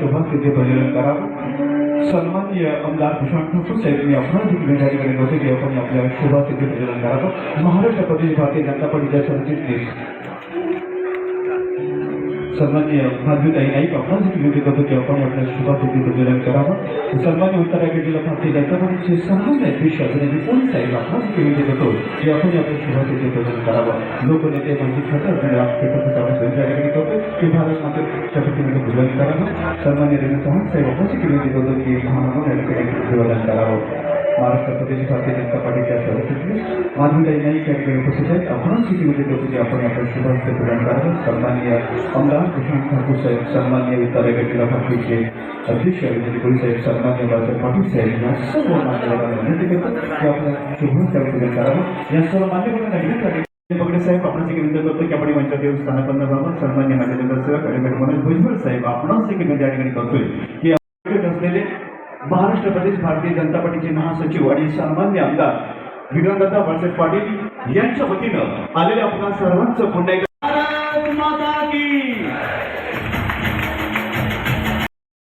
आपण आपल्या शुभांचे जे प्रचलन करावं सन्माननीय आमदार भूषण ठाकूर साहेब यांनी आपण देखील त्या ठिकाणी होते की आपण आपल्या शुभांचे जे प्रचलन करावं महाराष्ट्र प्रदेश भारतीय जनता पार्टीच्या सरचिटणीस सन्मान्य माधवीताई नाईक आपण देखील विनंती करतो की आपण आपल्या शुभातिथी प्रज्वलन करावं सन्मान्य उत्तराखंड जिल्हा भारतीय जनता पार्टीचे संबंध अध्यक्ष आदरणीय पोलीस साहेब आपण देखील विनंती करतो की आपण आपल्या शुभातिथी प्रज्वलन करावं लोकनेते माजी खासदार आणि राष्ट्रपती साहेब त्या ठिकाणी करतो की भारत मातेच्या प्रतिनिधी प्रज्वलन करावं सन्मान्य रवींद्र चव्हाण साहेब आपण देखील विनंती करतो की महानगर या ठिकाणी प्रज्वलन करावं महाराष्ट्र प्रदेश भारतीय जनता पार्टीच्या सरचिटणीस माधवीताई नाईक या ठिकाणी उपस्थित आहेत आपण देखील विनंती करतो की आपण आपल्या शुभांचे प्रदान करावं सन्मान्य आमदार भूषण ठाकूर साहेब सन्मान्य उत्तराखंड जिल्हा भाजपचे अध्यक्ष विजय कोळी साहेब सन्मान्य बाळासाहेब पाटील साहेब या सर्व मान्यवरांना विनंती करतो की आपल्या शुभांचे प्रदान करावं या सर्व मान्यवरांना विनंती आहे बगडे साहेब आपण देखील विनंती करतो की आपण मंचात येऊन स्थानापन्न व्हावं सन्मान्य माझे नगरसेवक ॲडव्होकेट मनोज भुजबळ साहेब आपणास देखील मी त्या ठिकाणी करतोय की आपल्याकडे असलेले महाराष्ट्र प्रदेश भारतीय जनता पार्टीचे महासचिव आणि सन्मान्य आमदार विक्रमदत्ता बाळासाहेब पाटील यांच्या वतीनं आलेल्या आपल्या सर्वांचं पुन्हा एकदा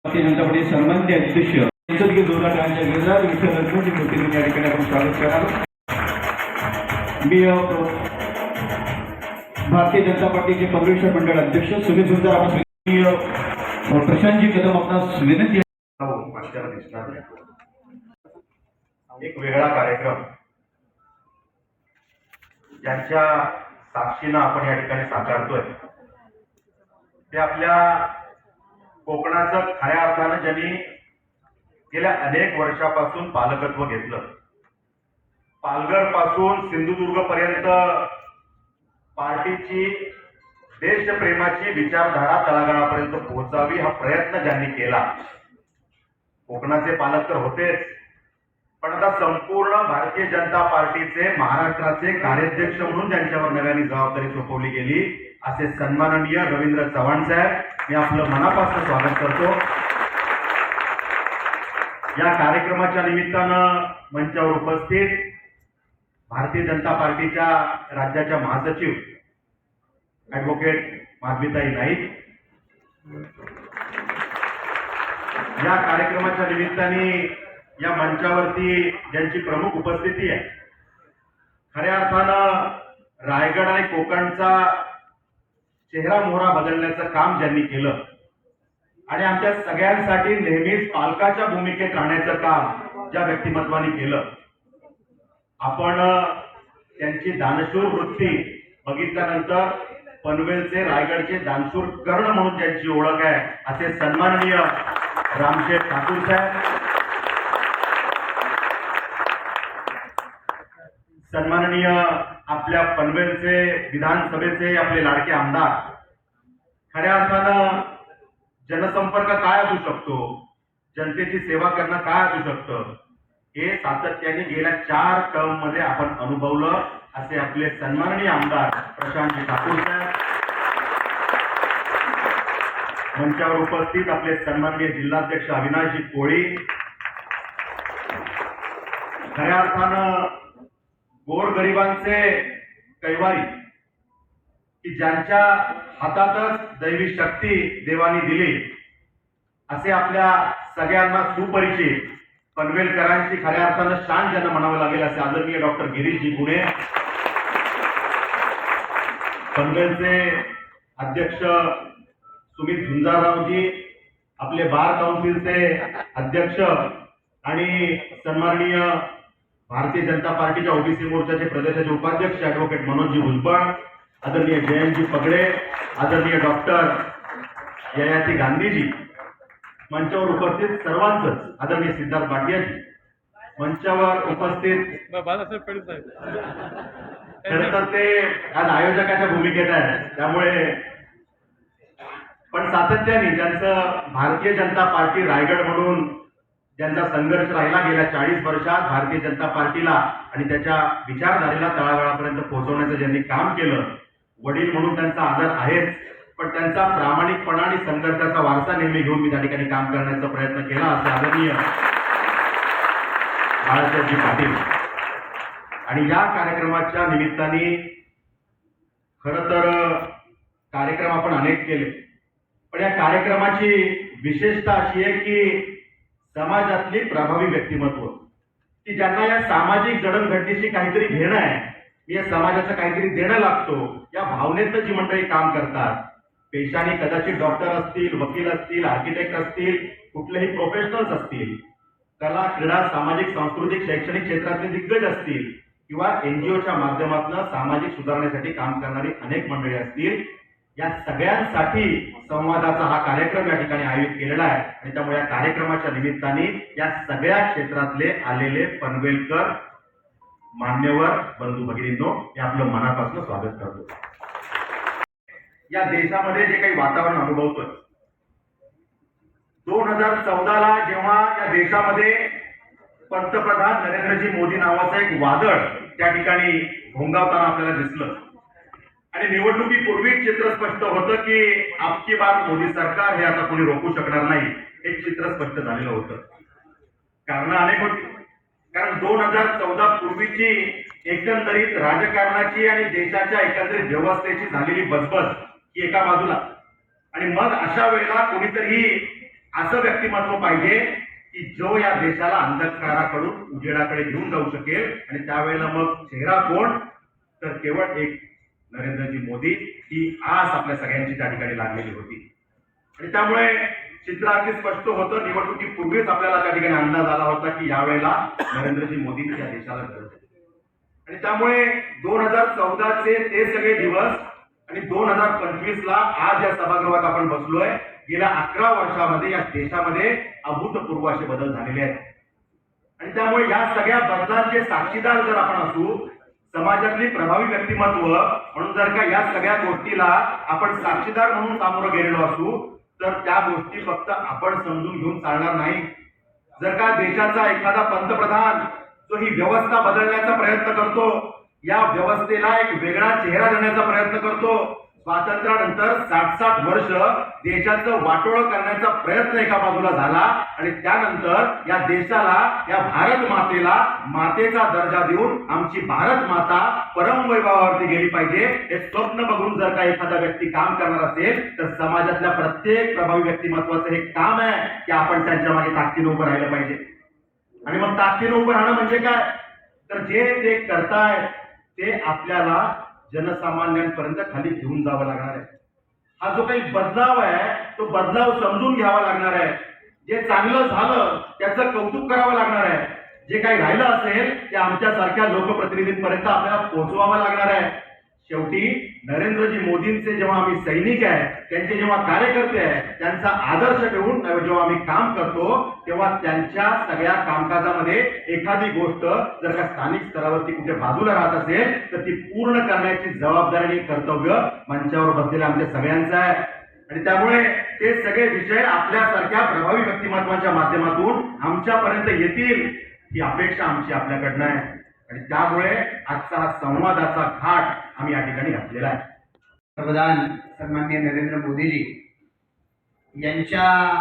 भारतीय जनता पार्टी सन्मान्य अध्यक्ष गरजा विठ्ठल या ठिकाणी आपण स्वागत करावं मी भारतीय जनता पार्टीचे काँग्रेसचे मंडळ अध्यक्ष सुनील सुंदर आपण जी प्रशांतजी कदम आपणास विनंती आपल्याला दिसणार नाही. एक वेगळा कार्यक्रम. ज्यांच्या साक्षीनं आपण या ठिकाणी साकारतोय. ते आपल्या कोकणाचं खऱ्या अर्थानं ज्यांनी गेल्या अनेक वर्षापासून पालकत्व घेतलं. पालघरपासून सिंधुदुर्ग पर्यंत पार्टीची देशप्रेमाची विचारधारा तळागाळापर्यंत पोहोचावी हा प्रयत्न ज्यांनी केला कोकणाचे पालक तर होतेच. पण आता संपूर्ण भारतीय जनता पार्टीचे महाराष्ट्राचे कार्याध्यक्ष म्हणून त्यांच्यावर नव्याने जबाबदारी सोपवली गेली असे सन्माननीय रवींद्र चव्हाण साहेब. मी आपलं मनापासून स्वागत करतो. या कार्यक्रमाच्या निमित्तानं मंचावर उपस्थित भारतीय जनता पार्टीच्या राज्याच्या महासचिव ऍडव्होकेट माधविताई नाईक. या कार्यक्रमाच्या निमित्ताने या मंचावरती ज्यांची प्रमुख उपस्थिती आहे खऱ्या अर्थानं रायगड आणि कोकणचा चेहरा मोहरा बदलण्याचं काम ज्यांनी केलं आणि आमच्या सगळ्यांसाठी नेहमीच पालकाच्या भूमिकेत राहण्याचं काम ज्या व्यक्तिमत्वाने केलं आपण त्यांची दानशूर वृत्ती बघितल्यानंतर पनवेलचे रायगडचे दानशूर कर्ण म्हणून त्यांची ओळख आहे असे सन्माननीय रामशेठ ठाकूर साहेब. सन्माननीय आपल्या पनवेलचे विधानसभेचे आपले लाडके आमदार. खऱ्या अर्थानं जनसंपर्क काय असू शकतो? जनतेची सेवा करणं काय असू शकतं? हे सातत्याने गेल्या चार टर्ममध्ये आपण अनुभवलं असे आपले सन्माननीय आमदार प्रशांतजी ठाकूर साहेब. मंचावर उपस्थित आपले सन्माननीय जिल्हाध्यक्ष अविनाशजी कोळी. खऱ्या अर्थानं गोरगरिबांचे कैवारी की ज्यांच्या हातातच दैवी शक्ती देवानी दिली असे आपल्या सगळ्यांना सुपरिचित पनवेलकरांची खऱ्या अर्थानं शान ज्यांना म्हणावं लागेल असे आदरणीय डॉक्टर गिरीशजी गुणे. पनवेलचे अध्यक्ष सुमित झुंजाररावजी आपले बार काउन्सिलचे अध्यक्ष आणि सन्माननीय भारतीय जनता पार्टीच्या ओबीसी मोर्चाचे प्रदेशाचे उपाध्यक्ष ऍडव्होकेट मनोजजी भुजबळ आदरणीय जयंतजी पगडे आदरणीय डॉक्टर ययाती गांधीजी मंचावर उपस्थित सर्वांचंच आदरणीय सिद्धार्थ भाटियाजी मंचावर उपस्थित खरं तर ते आज आयोजकाच्या भूमिकेत आहे त्यामुळे पण सातत्याने ज्यांचं भारतीय जनता पार्टी रायगड म्हणून ज्यांचा संघर्ष राहिला गेल्या चाळीस वर्षात भारतीय जनता पार्टीला आणि त्याच्या विचारधारेला तळागाळापर्यंत पोहोचवण्याचं ज्यांनी काम केलं वडील म्हणून त्यांचा आदर आहेच पण त्यांचा प्रामाणिकपणा आणि संघर्षाचा वारसा नेहमी घेऊन मी त्या ठिकाणी काम करण्याचा प्रयत्न केला असं आदरणीय बाळासाहेबजी पाटील. आणि या कार्यक्रमाच्या निमित्ताने खर तर कार्यक्रम आपण अनेक केले. पण या कार्यक्रमाची विशेषता अशी आहे की समाजातली प्रभावी व्यक्तिमत्व. की ज्यांना या सामाजिक जडणघडणीशी काहीतरी घेणं आहे मी या समाजाचं काहीतरी देणं लागतो या भावनेतनं जी मंडळी काम करतात पेशाने कदाचित डॉक्टर असतील वकील असतील आर्किटेक्ट असतील कुठलेही प्रोफेशनल्स असतील कला क्रीडा सामाजिक सांस्कृतिक शैक्षणिक क्षेत्रातले दिग्गज असतील किंवा एनजीओच्या माध्यमातून सामाजिक सुधारण्यासाठी काम करणारी अनेक मंडळी असतील या सगळ्यांसाठी संवादाचा हा कार्यक्रम या ठिकाणी आयोजित केलेला आहे. आणि त्यामुळे या कार्यक्रमाच्या निमित्ताने या सगळ्या क्षेत्रातले आलेले पनवेलकर मान्यवर बंधू भगिनींनो हे आपलं मनापासून स्वागत करतो. या देशामध्ये जे काही वातावरण अनुभवतोय दोन हजार चौदाला जेव्हा या देशामध्ये पंतप्रधान नरेंद्रजी मोदी नावाचं एक वादळ त्या ठिकाणी घोंगावताना आपल्याला दिसलं. आणि निवडणुकीपूर्वी चित्र स्पष्ट होतं की आपकी बार मोदी सरकार हे आता कोणी रोखू शकणार नाही हे चित्र स्पष्ट झालेलं होतं. कारण अनेक होती. कारण दोन हजार चौदा पूर्वीची एकंदरीत राजकारणाची आणि देशाच्या एकंदरीत व्यवस्थेची झालेली बजबज ही एका बाजूला. आणि मग अशा वेळेला कोणीतरी असं व्यक्तिमत्व पाहिजे की जो या देशाला अंधकाराकडून उजेडाकडे घेऊन जाऊ शकेल आणि त्यावेळेला मग चेहरा कोण? तर केवळ एक नरेंद्रजी मोदी ही आस आपल्या सगळ्यांची त्या ठिकाणी लागलेली होती. आणि त्यामुळे चित्र अगदी स्पष्ट होतं. निवडणुकीपूर्वीच आपल्याला त्या ठिकाणी अंदाज आला होता की यावेळेला नरेंद्रजी मोदी या देशाला गरज आहे. आणि त्यामुळे दोन हजार चौदाचे ते सगळे दिवस आणि दोन हजार पंचवीस ला आज या सभागृहात आपण बसलोय. गेल्या अकरा वर्षामध्ये या देशामध्ये अभूतपूर्व असे बदल झालेले आहेत. आणि त्यामुळे या सगळ्या बदलांचे साक्षीदार जर आपण असू समाजातली प्रभावी व्यक्तिमत्व म्हणून जर का या सगळ्या गोष्टीला आपण साक्षीदार म्हणून सामोरं गेलेलो असू तर त्या गोष्टी फक्त आपण समजून घेऊन चालणार नाही. जर का देशाचा एखादा पंतप्रधान जो ही व्यवस्था बदलण्याचा प्रयत्न करतो या व्यवस्थेला एक वेगळा चेहरा देण्याचा प्रयत्न करतो स्वातंत्र्यानंतर साठ साठ वर्ष देशाचं वाटोळं करण्याचा प्रयत्न एका बाजूला झाला आणि त्यानंतर या देशाला या भारत मातेला मातेचा दर्जा देऊन आमची भारत माता परमवैभवावरती गेली पाहिजे. हे स्वप्न बघून जर का एखादा व्यक्ती काम करणार असेल तर समाजातल्या प्रत्येक प्रभावी व्यक्तिमत्वाचं हे काम आहे की आपण त्यांच्या मागे ताकदीनं उभं राहिलं पाहिजे. आणि मग ताकदीनं उभं राहणं म्हणजे काय? तर जे ते करतायत ते आपल्याला जनसामान्यांपर्यंत खाली घेऊन जावं लागणार आहे. हा जो काही बदलाव आहे तो बदलाव समजून घ्यावा लागणार आहे. जे चांगलं झालं त्याचं कौतुक करावं लागणार आहे. जे काही राहिलं असेल ते आमच्यासारख्या लोकप्रतिनिधींपर्यंत आपल्याला पोहोचवावं लागणार आहे. शेवटी नरेंद्रजी मोदींचे जेव्हा आम्ही सैनिक आहे त्यांचे जेव्हा कार्यकर्ते आहे त्यांचा आदर्श ठेवून जेव्हा आम्ही काम करतो तेव्हा त्यांच्या सगळ्या कामकाजामध्ये एखादी गोष्ट जर का स्थानिक स्तरावरती कुठे बाजूला राहत असेल तर ती पूर्ण करण्याची जबाबदारी आणि कर्तव्य मंचावर बसलेल्या आमच्या सगळ्यांचं आहे. आणि त्यामुळे ते सगळे विषय आपल्यासारख्या प्रभावी व्यक्तिमत्वाच्या माध्यमातून आमच्यापर्यंत येतील ही अपेक्षा आमची आपल्याकडनं आहे. आणि त्यामुळे आजचा संवादाचा घाट आम्ही या ठिकाणी घातलेला आहे. पंतप्रधान सन्मान्य नरेंद्र मोदीजी यांच्या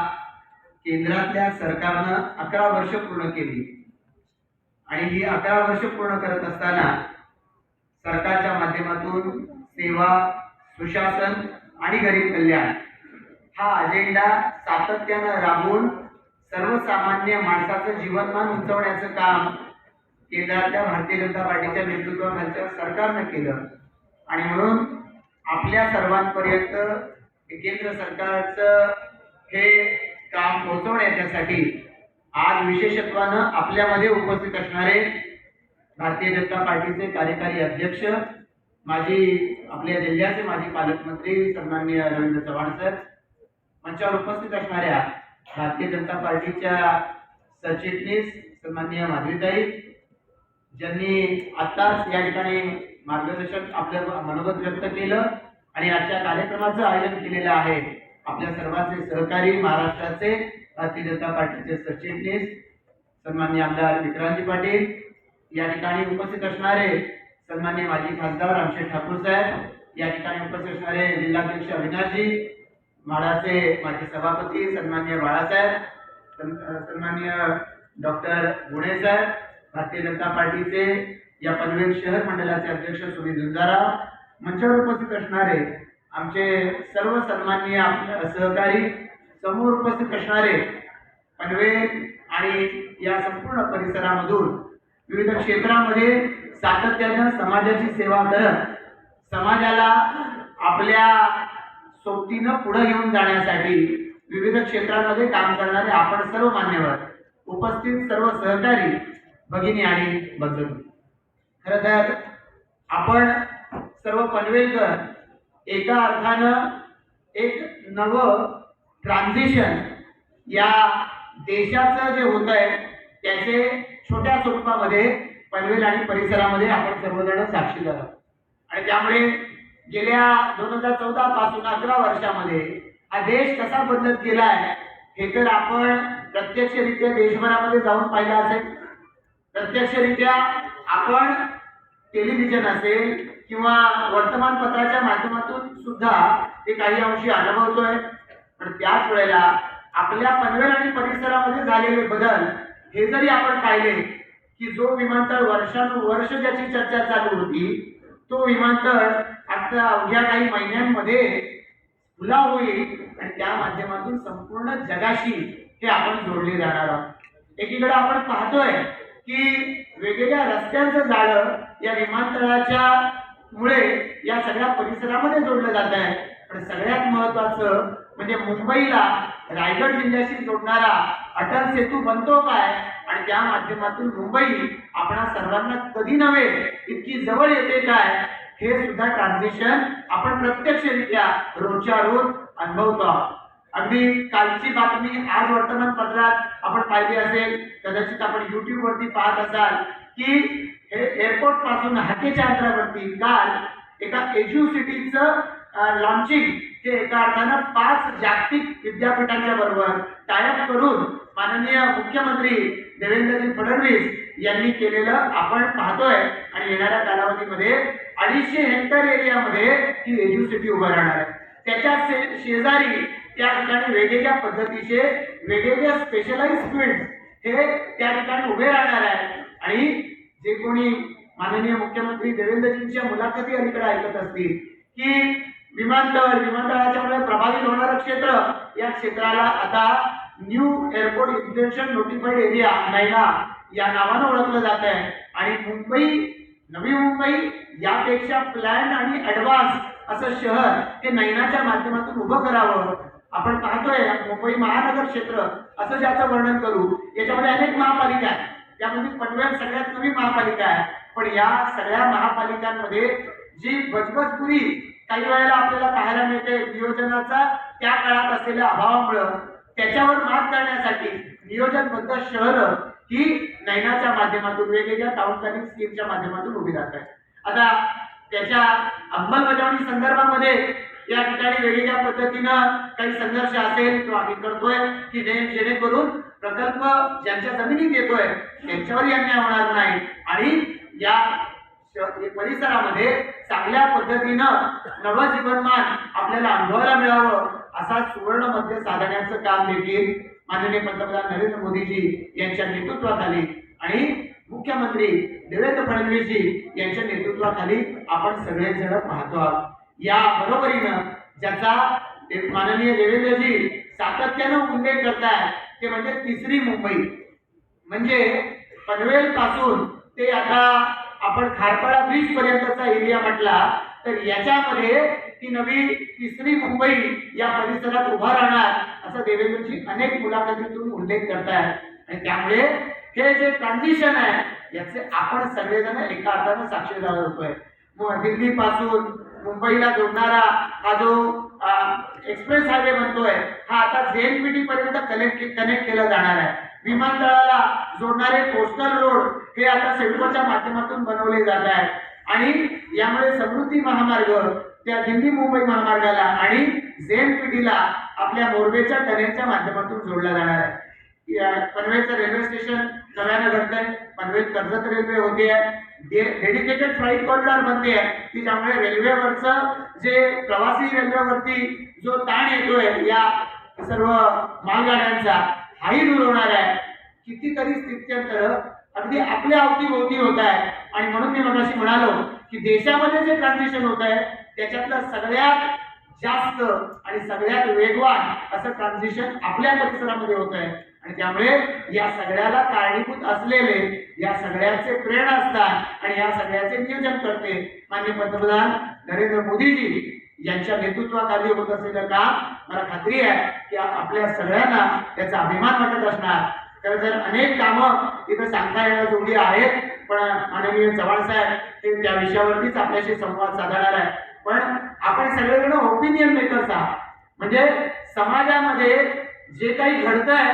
केंद्रातल्या सरकारनं अकरा वर्ष पूर्ण केली. आणि ही अकरा वर्ष पूर्ण करत असताना सरकारच्या माध्यमातून सेवा सुशासन आणि गरीब कल्याण हा अजेंडा सातत्यानं राबवून सर्वसामान्य माणसाचं जीवनमान उंचवण्याचं काम केंद्रातल्या भारतीय जनता पार्टीच्या नेतृत्वाखालच्या सरकारनं केलं. आणि म्हणून आपल्या सर्वांपर्यंत केंद्र सरकारचं हे काम पोहोचवण्याच्यासाठी आज विशेषत्वानं आपल्यामध्ये उपस्थित असणारे भारतीय जनता पार्टीचे कार्यकारी अध्यक्ष माजी आपल्या जिल्ह्याचे माजी पालकमंत्री सन्माननीय रवींद्र चव्हाण सर मंचावर उपस्थित असणाऱ्या भारतीय जनता पार्टीच्या सरचिटणीस सन्माननीय माधवीताई ज्यांनी आत्ताच या ठिकाणी मार्गदर्शन आपलं मनोगत व्यक्त केलं आणि आजच्या कार्यक्रमाचं आयोजन केलेलं आहे. आपल्या सर्वांचे सहकारी महाराष्ट्राचे भारतीय जनता पार्टीचे सरचिटणीस सन्मान्य आमदार विक्रांती पाटील या ठिकाणी उपस्थित असणारे सन्मान्य माजी खासदार रामशेठ ठाकूर साहेब या ठिकाणी उपस्थित असणारे जिल्हाध्यक्ष अविनाशजी माडाचे माजी सभापती सन्मान्य बाळासाहेब सन्मान्य डॉक्टर गुणे साहेब भारतीय जनता पार्टीचे या पनवेल शहर मंडळाचे अध्यक्ष सुनील झुंजाराव मंचावर उपस्थित असणारे आमचे सर्व सन्माननीय सहकारी समोर उपस्थित असणारे पनवेल आणि या संपूर्ण परिसरामधून विविध क्षेत्रामध्ये सातत्यानं समाजाची सेवा करत समाजाला आपल्या सोबतीनं पुढे घेऊन जाण्यासाठी विविध क्षेत्रांमध्ये काम करणारे आपण सर्व मान्यवर उपस्थित सर्व सहकारी भगिनी आणि बंधू. खरं तर आपण सर्व पनवेलकर एका अर्थानं एक नवं ट्रान्झिशन या देशाचं जे होत आहे त्याचे छोट्या स्वरूपामध्ये पनवेल आणि परिसरामध्ये आपण सर्वजण साक्षीदार आहोत आणि त्यामुळे गेल्या दोन हजार चौदा पासून अकरा वर्षामध्ये हा देश कसा बदलत गेला आहे हे तर आपण प्रत्यक्षरित्या देशभरामध्ये जाऊन पाहिलं असेल. प्रत्यक्षरित्या आपण टेलिव्हिजन असेल किंवा वर्तमानपत्राच्या माध्यमातून सुद्धा ते काही अंशी अनुभवतोय. पण त्याच वेळेला आपल्या पनवेल आणि परिसरामध्ये झालेले बदल हे जरी आपण पाहिले की जो विमानतळ वर्षानुवर्ष ज्याची चर्चा चालू होती तो विमानतळ आता अवघ्या काही महिन्यांमध्ये खुला होईल आणि त्या माध्यमातून संपूर्ण जगाशी हे आपण जोडले जाणार आहोत. एकीकडे आपण पाहतोय की वेगवेगळ्या रस्त्यांचं जाळं या विमानतळाच्या मुळे या सगळ्या परिसरामध्ये जोडलं जात आहे. पण सगळ्यात महत्वाचं म्हणजे मुंबईला रायगड जिल्ह्याशी जोडणारा अटल सेतू बनतो काय? आणि त्या माध्यमातून मुंबई आपणा सर्वांना कधी नव्हे इतकी जवळ येते काय? हे सुद्धा ट्रान्झिशन आपण प्रत्यक्षरित्या रोजच्या रोज अनुभवतो आहोत. अगदी कालची बातमी आज वर्तमानपत्रात आपण पाहिली असेल कदाचित आपण युट्यूब वरती पाहत असाल की हे एअरपोर्टपासून हाकेच्या अंतरावरती काल एका एज्यू सिटीचं लॉन्चिंग हे एका अर्थानं पाच जागतिक विद्यापीठांच्या बरोबर टायअप करून माननीय मुख्यमंत्री देवेंद्रजी फडणवीस यांनी केलेलं आपण पाहतोय. आणि येणाऱ्या कालावधीमध्ये अडीचशे हेक्टर एरियामध्ये ही एज्यू सिटी उभं राहणार आहे. त्याच्या शे- शेजारी त्या ठिकाणी वेगवेगळ्या पद्धतीचे वेगवेगळ्या स्पेशलाइज फील्ड हे त्या ठिकाणी उभे राहणार आहे आणि जे कोणी माननीय मुख्यमंत्री देवेंद्रजींच्या मुलाखती अलीकडे ऐकत असतील की विमानतळ विमानतळाच्यामुळे प्रभावित होणारं क्षेत्र या क्षेत्राला आता new airport influence notified area NAINA या नावानं ओळखलं जात आहे. आणि मुंबई नवी मुंबई यापेक्षा प्लॅन आणि ऍडव्हान्स असं शहर हे नैनाच्या माध्यमातून उभं करावं. आपण पाहतोय मुंबई महानगर क्षेत्र असं ज्याचं वर्णन करू याच्यामध्ये अनेक महापालिका आहेत. त्यामध्ये पनवेल सगळ्यात नवी महापालिका आहे. पण या सगळ्या महापालिकांमध्ये जी बजबजपुरी काही वेळेला आपल्याला पाहायला मिळते नियोजनाचा त्या काळात असलेल्या अभावामुळं त्याच्यावर मात करण्यासाठी नियोजनबद्ध शहरं ही नैनाच्या माध्यमातून वेगवेगळ्या टाउन प्लॅनिंग स्कीमच्या माध्यमातून उभी राहत आहे आता त्याच्या अंमलबजावणी संदर्भामध्ये या ठिकाणी वेगवेगळ्या पद्धतीनं काही संघर्ष असेल तो आम्ही करतोय की जेणेकरून प्रकल्प ज्यांच्या जमिनीत येतोय त्यांच्यावरही अन्याय होणार नाही. आणि या परिसरामध्ये चांगल्या पद्धतीनं नवजीवनमान आपल्याला अनुभवायला मिळावं असा सुवर्ण मध्य साधण्याचं काम देखील माननीय पंतप्रधान नरेंद्र मोदीजी यांच्या नेतृत्वाखाली आणि मुख्यमंत्री देवेंद्र फडणवीसजी यांच्या नेतृत्वाखाली आपण सगळेजण पाहतो आहोत. या बरोबरीनं ज्याचा माननीय देवेंद्रजी सातत्यानं उल्लेख करताय ते म्हणजे तिसरी मुंबई. म्हणजे पनवेल पासून ते आता आपण खारपाडा ब्रिज पर्यंतचा एरिया म्हटला तर याच्यामध्ये ती नवी तिसरी मुंबई या परिसरात उभा राहणार असं देवेंद्रजी अनेक मुलाखतीतून उल्लेख करतायत आणि त्यामुळे हे जे ट्रान्झिशन आहे याचे आपण सगळेजण एका अर्थानं साक्षीदार होतोय मग दिल्ली पासून मुंबईला जोडणारा हा जो एक्सप्रेस हायवे बनतोय हा आता जेएनपीटी पर्यंत कनेक्ट कनेक्ट केला जाणार आहे. विमानतळाला जोडणारे कोस्टल रोड हे आता सेडकोच्या माध्यमातून बनवले जात आहे. आणि यामुळे समृद्धी महामार्ग त्या दिल्ली मुंबई महामार्गाला आणि जेएनपीटीला आपल्या मोरबेच्या टनेलच्या माध्यमातून जोडला जाणार आहे. पनवेलचं रेल्वे स्टेशन सगळ्यांना घडतंय पनवेल कर्जत रेल्वे होते. डेडिकेटेड फ्लाईट कॉरिडॉर बनते. की त्यामुळे रेल्वेवरचं जे प्रवासी रेल्वेवरती जो ताण येतोय या सर्व मालगाड्यांचा हाही दूर होणार आहे. कितीतरी स्थित्यंतर अगदी आपल्या अवतीभोवती होत आहे. आणि म्हणून मी मगाशी म्हणालो की देशामध्ये जे ट्रान्झिशन होत आहे त्याच्यातलं सगळ्यात जास्त आणि सगळ्यात वेगवान असं ट्रान्झिशन आपल्या परिसरामध्ये होत आहे. आणि त्यामुळे या सगळ्याला कारणीभूत असलेले या सगळ्याचे असतात आणि या सगळ्याचे नियोजन करते. माननीय पंतप्रधान नरेंद्र मोदीजी यांच्या नेतृत्वाखाली होत असलेलं काम मला खात्री आहे की आपल्या सगळ्यांना त्याचा अभिमान वाटत असणार. तर जर अनेक कामं इथं सांगता येण्याजोगी आहेत पण माननीय चव्हाण साहेब हे त्या विषयावरतीच आपल्याशी संवाद साधणार आहे पण आपण सगळेजण ओपिनियन मेकर्स आहात. म्हणजे समाजामध्ये जे काही घडत आहे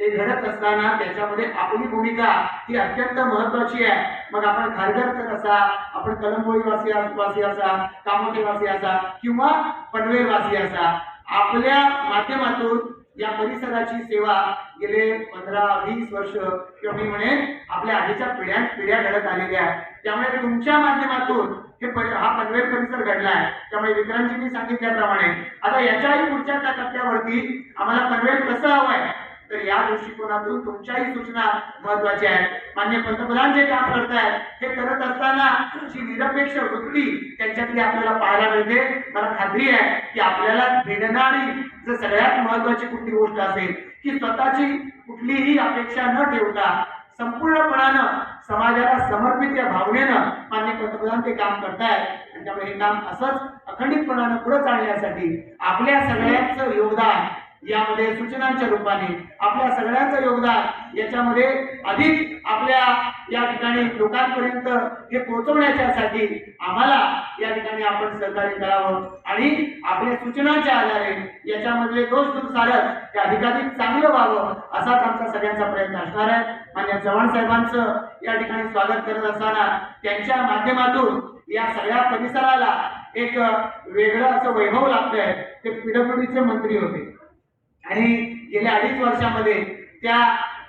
ते घडत असताना त्याच्यामध्ये आपली भूमिका ही अत्यंत महत्वाची आहे. मग आपण खारघरकर असा आपण कलंबोळी वासी वासी असा कामोठे वासी असा किंवा पनवेल वासी असा? आपल्या माध्यमातून या परिसराची सेवा गेले पंधरा वीस वर्ष किंवा मी म्हणेन आपल्या आधीच्या पिढ्या पिढ्या घडत आलेल्या आहेत. त्यामुळे तुमच्या माध्यमातून हे परि- हा पनवेल परिसर घडला आहे. त्यामुळे विक्रांतजींनी सांगितल्याप्रमाणे आता याच्याही पुढच्या त्या टप्प्यावरती आम्हाला पनवेल कसं आहे? तर या दृष्टिकोनातून तुमच्याही सूचना महत्त्वाच्या आहेत? मान्य पंतप्रधान जे काम करतायत हे करत असताना जी निरपेक्ष वृत्ती त्यांच्यातली आपल्याला पाहायला मिळते. मला खात्री आहे की आपल्याला भेटणारी जर सगळ्यात महत्वाची कुठली गोष्ट असेल की स्वतःची कुठलीही अपेक्षा न ठेवता संपूर्णपणानं समाजाला समर्पित या भावनेनं मान्य पंतप्रधान ते काम करतायत. आणि त्यामुळे हे काम असंच अखंडितपणानं पुढे चालण्यासाठी आपल्या सगळ्यांचं योगदान यामध्ये सूचनांच्या रूपाने आपल्या सगळ्यांचं योगदान याच्यामध्ये अधिक आपल्या या ठिकाणी लोकांपर्यंत हे पोहोचवण्याच्यासाठी आम्हाला या ठिकाणी आपण सहकार्य करावं. आणि आपल्या सूचनांच्या आधारे याच्यामधले दोष दूर सारत ते अधिकाधिक चांगलं व्हावं असाच आमचा सगळ्यांचा प्रयत्न असणार आहे. आणि चव्हाण साहेबांचं या ठिकाणी स्वागत करत असताना त्यांच्या माध्यमातून या सगळ्या परिसराला एक वेगळं असं वैभव लागतंय. ते पीडब्ल्यूडीचे मंत्री होते. आणि गेल्या अडीच वर्षामध्ये त्या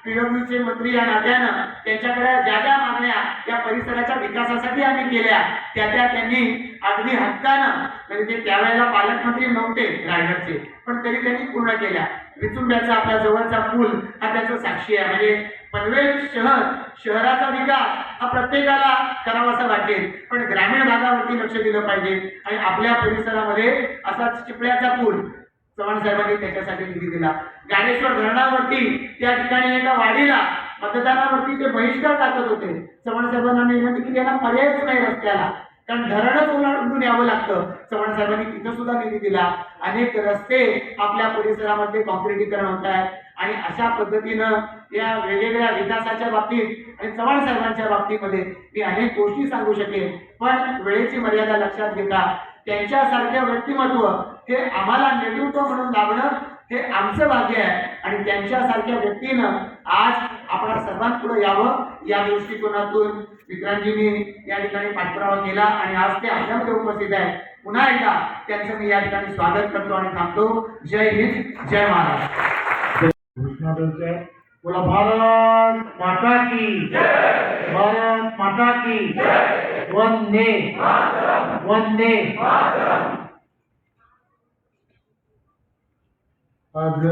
पीडब्ल्यूचे मंत्री या नात्यानं त्यांच्याकडे ज्या ज्या मागण्या या परिसराच्या विकासासाठी आम्ही केल्या त्या त्या त्यांनी अगदी हक्कानं म्हणजे ते त्यावेळेला पालकमंत्री नव्हते रायगडचे पण तरी त्यांनी पूर्ण केल्या. विचुंब्याचा आपल्या जवळचा पूल हा त्याचं साक्षी आहे. म्हणजे पनवेल शहर शहराचा विकास हा प्रत्येकाला करावासा वाटेल पण ग्रामीण भागावरती लक्ष दिलं पाहिजे. आणि आपल्या परिसरामध्ये असा चिपळ्याचा पूल चव्हाण साहेबांनी त्याच्यासाठी निधी दिला. ज्ञानेश्वर धरणावरती त्या ठिकाणी एका वाडीला मतदानावरती ते बहिष्कार टाकत होते. चव्हाण साहेबांना मी म्हणते की त्यांना पर्यायच नाही रस्त्याला. कारण धरणच ओलांडून यावं लागतं. चव्हाण साहेबांनी तिथं सुद्धा निधी दिला. अनेक रस्ते आपल्या परिसरामध्ये कॉन्क्रिटीकरण होत आहेत. आणि अशा पद्धतीनं या वेगवेगळ्या विकासाच्या बाबतीत आणि चव्हाण साहेबांच्या बाबतीमध्ये मी अनेक गोष्टी सांगू शकेन. पण वेळेची मर्यादा लक्षात घेता त्यांच्यासारखे व्यक्तिमत्व हे आम्हाला नेतृत्व म्हणून लाभणं हे आमचं भाग्य आहे. आणि त्यांच्यासारख्या व्यक्तीनं आज आपणा सर्वांपुढे यावं. या दृष्टिकोनातून विक्रांतजींनी या ठिकाणी पाठपुरावा केला आणि आज ते आपल्यामध्ये उपस्थित आहे पुन्हा एकदा त्यांचं मी या ठिकाणी स्वागत करतो आणि थांबतो. जय हिंद जय महाराज बोला भारत माता की भारत माता की वंदे वंदे आज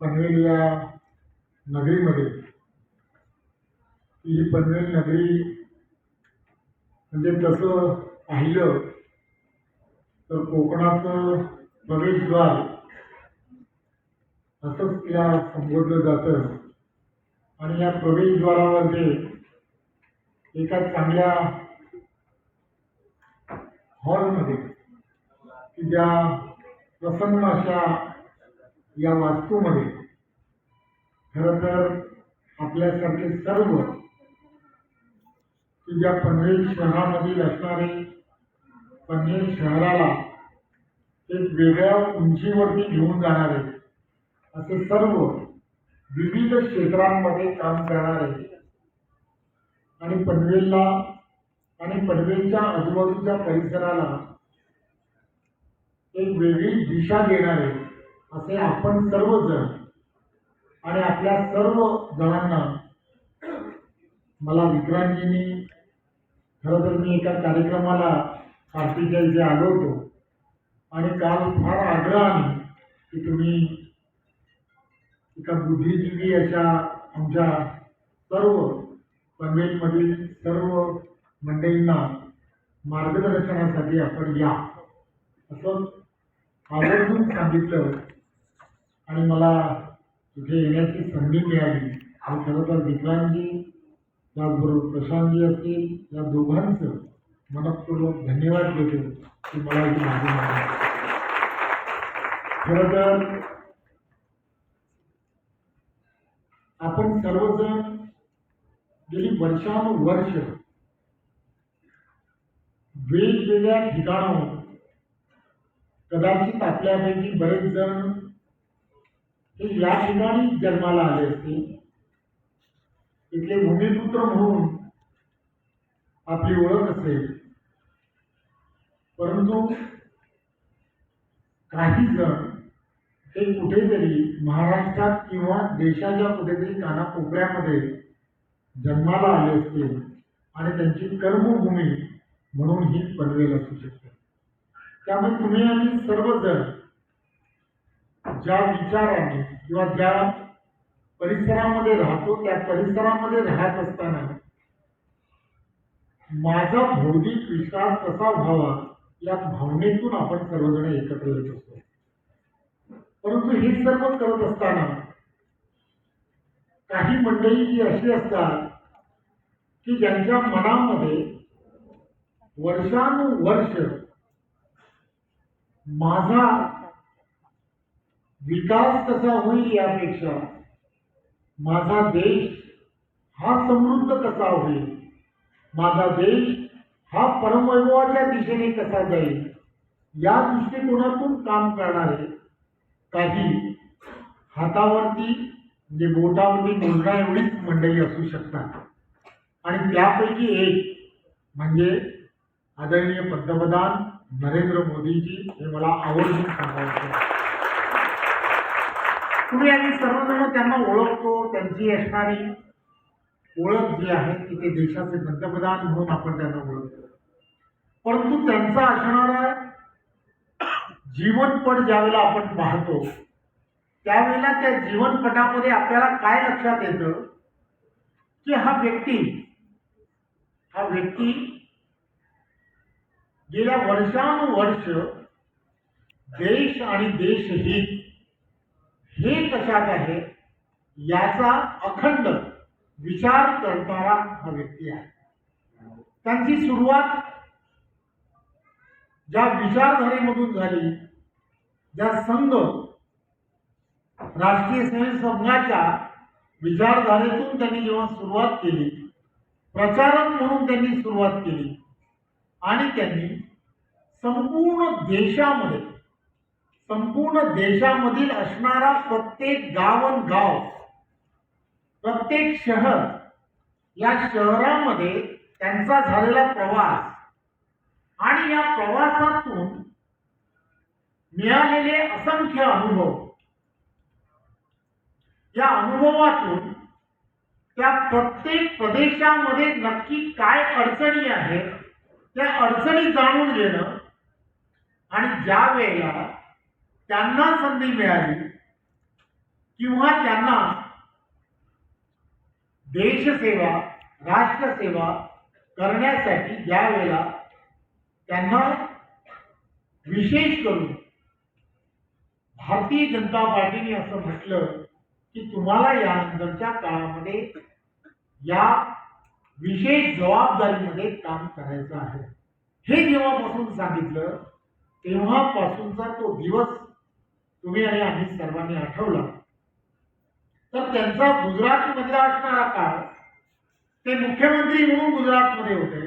पनवेल या नगरीमध्ये ही पनवेल नगरी म्हणजे तसं पाहिलं तर कोकणाचं प्रवेशद्वार असंच तिला संबोधलं जातं. आणि या प्रवेशद्वारामध्ये एका चांगल्या हॉलमध्ये की ज्या प्रसन्न अशा या वास्तूमध्ये खरं तर आपल्यासारखे सर्व की ज्या पनवेल शहरामधील असणारे पनवेल शहराला एक वेगळ्या उंचीवरती घेऊन जाणारे असे सर्व विविध क्षेत्रांमध्ये काम करणारे आणि पनवेलला आणि पनवेलच्या आजूबाजूच्या परिसराला एक वेगळी दिशा देणारे असे आपण सर्वजण आणि आपल्या सर्व जणांना मला विक्रांतजींनी खरं तर मी एका कार्यक्रमाला कार्तिकच्या इथे आलो होतो आणि काल फार आग्रहाने की तुम्ही एका बुद्धिजीवी अशा आमच्या सर्व पनवेलमधील सर्व मंडळींना मार्गदर्शनासाठी आपण या. असं आवर्जून सांगितलं आणि मला इथे येण्याची संधी मिळाली. आणि खरं तर विक्रांतजी त्याचबरोबर प्रशांतजी असतील या दोघांचं मनपूर्वक धन्यवाद देतो की मला ही माहिती मिळाली खरं तर आपण सर्वजण गेली वर्षानुवर्ष वेगवेगळ्या ठिकाणाहून कदाचित आपल्यापैकी बरेच जण हे या ठिकाणी जन्माला आले असते इथले भूमिपुत्र म्हणून आपली ओळख असेल. परंतु काही जण ते कुठेतरी महाराष्ट्रात किंवा देशाच्या कुठेतरी कानाकोपऱ्यामध्ये जन्माला आले असतील आणि त्यांची कर्मभूमी म्हणून ही पनवेल असू शकते. त्यामुळे तुम्ही आम्ही सर्वजण ज्या विचाराने किंवा ज्या परिसरामध्ये राहतो त्या परिसरामध्ये राहत असताना माझा बौद्धिक विकास कसा व्हावा या भावनेतून आपण सर्वजण एकत्र येत असतो. परंतु हे सर्व करत असताना काही मंडळी जी अशी असतात की ज्यांच्या मनामध्ये वर्षानुवर्ष माझा विकास कसा होईल यापेक्षा माझा देश हा समृद्ध कसा होईल? माझा देश हा परमवैभवाच्या दिशेने कसा जाईल? या दृष्टिकोनातून काम करणारे काही हातावरती म्हणजे बोटावरती मुलगा एवढीच मंडळी असू शकतात. आणि त्यापैकी एक म्हणजे आदरणीय पंतप्रधान नरेंद्र मोदीजी हे मला आवडून सांगायचं. तुम्ही आम्ही सर्वजण त्यांना ओळखतो त्यांची असणारी ओळख जी आहे ती ते देशाचे पंतप्रधान म्हणून आपण त्यांना ओळखतो. परंतु त्यांचा असणारा जीवनपट ज्यावेळेला आपण पाहतो त्यावेळेला त्या जीवनपटामध्ये आपल्याला काय लक्षात येतं? की हा व्यक्ती हा व्यक्ती गेल्या वर्षानुवर्ष देश आणि देशहित हे कशात आहे? याचा अखंड विचार करणारा हा व्यक्ती आहे. त्यांची सुरुवात ज्या विचारधारेमधून झाली ज्या संघ राष्ट्रीय स्वयं संघाच्या विचारधारेतून त्यांनी जेव्हा सुरुवात केली प्रचारक म्हणून त्यांनी सुरुवात केली आणि त्यांनी संपूर्ण देशामध्ये संपूर्ण देशामधील असणारा प्रत्येक गावन गाव प्रत्येक शहर या शहरामध्ये त्यांचा झालेला प्रवास आणि या प्रवासातून मिळालेले असंख्य अनुभव. या अनुभवातून त्या प्रत्येक प्रदेशामध्ये नक्की काय अडचणी आहेत त्या अडचणी जाणून घेणं आणि ज्या वेळेला त्यांना संधी मिळाली किंवा त्यांना देशसेवा राष्ट्रसेवा करण्यासाठी ज्या वेळेला त्यांना विशेष करून भारतीय जनता पार्टीने असं म्हटलं की तुम्हाला यानंतरच्या काळामध्ये या विशेष जबाबदारीमध्ये काम करायचं आहे. हे जेव्हापासून सांगितलं तेव्हापासूनचा तो दिवस तुम्ही आणि आम्ही सर्वांनी आठवला. तर त्यांचा गुजरातमधला असणारा काळ ते मुख्यमंत्री म्हणून गुजरातमध्ये होते.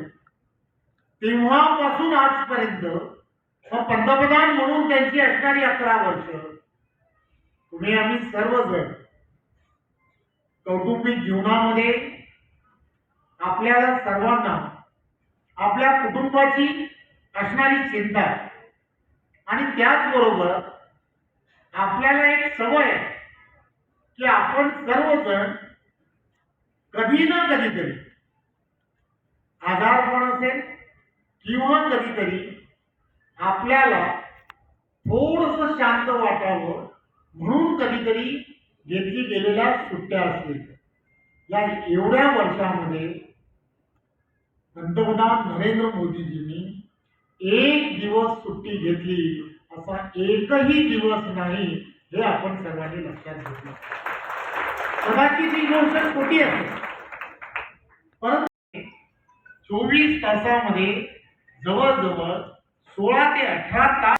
तेव्हापासून आजपर्यंत पंतप्रधान म्हणून त्यांची असणारी अकरा वर्ष तुम्ही आम्ही सर्वजण कौटुंबिक जीवनामध्ये आपल्याला सर्वांना आपल्या कुटुंबाची असणारी चिंता आणि त्याचबरोबर आपल्याला एक सवय आहे की आपण सर्वजण कधी ना कधीतरी आजारपण असेल किंवा कधीतरी आपल्याला थोडस शांत वाटावं म्हणून कधीतरी घेतली गेलेल्या सुट्ट्या असतील. या एवढ्या वर्षामध्ये पंतप्रधान नरेंद्र मोदीजींनी एक दिवस सुट्टी घेतली असा एकही दिवस नाही हे आपण सर्वांनी लक्षात घेतलं. कदाचित ही गोष्ट खोटी असेल. परंतु चोवीस तासामध्ये जवळजवळ सोळा ते अठरा तास